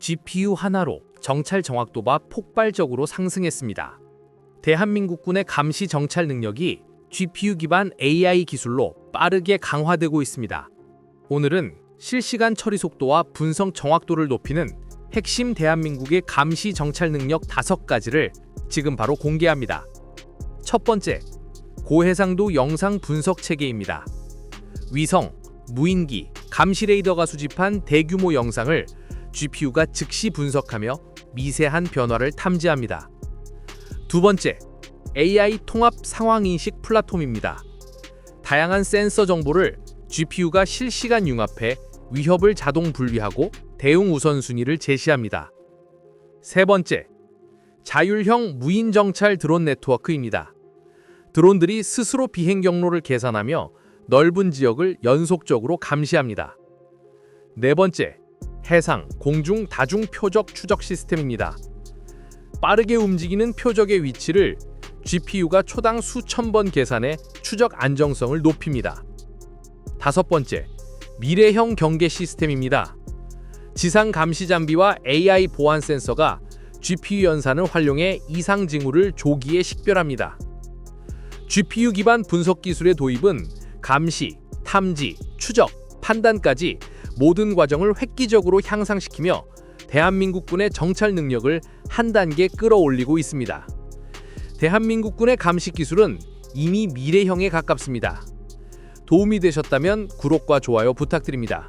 GPU 하나로 정찰 정확도가 폭발적으로 상승했습니다. 대한민국군의 감시 정찰 능력이 GPU 기반 AI 기술로 빠르게 강화되고 있습니다. 오늘은 실시간 처리 속도와 분석 정확도를 높이는 핵심 대한민국의 감시 정찰 능력 5가지를 지금 바로 공개합니다. 첫 번째, 고해상도 영상 분석 체계입니다. 위성, 무인기, 감시 레이더가 수집한 대규모 영상을 GPU가 즉시 분석하며 미세한 변화를 탐지합니다. 두 번째, AI 통합 상황 인식 플랫폼입니다. 다양한 센서 정보를 GPU가 실시간 융합해 위협을 자동 분리하고 대응 우선순위를 제시합니다. 세 번째, 자율형 무인 정찰 드론 네트워크입니다. 드론들이 스스로 비행 경로를 계산하며 넓은 지역을 연속적으로 감시합니다. 네 번째, 해상, 공중 다중 표적 추적 시스템입니다. 빠르게 움직이는 표적의 위치를 GPU가 초당 수천 번 계산해 추적 안정성을 높입니다. 다섯 번째, 미래형 경계 시스템입니다. 지상 감시 장비와 AI 보안 센서가 GPU 연산을 활용해 이상 징후를 조기에 식별합니다. GPU 기반 분석 기술의 도입은 감시, 탐지, 추적, 판단까지 모든 과정을 획기적으로 향상시키며 대한민국군의 정찰 능력을 한 단계 끌어올리고 있습니다. 대한민국군의 감시 기술은 이미 미래형에 가깝습니다. 도움이 되셨다면 구독과 좋아요 부탁드립니다.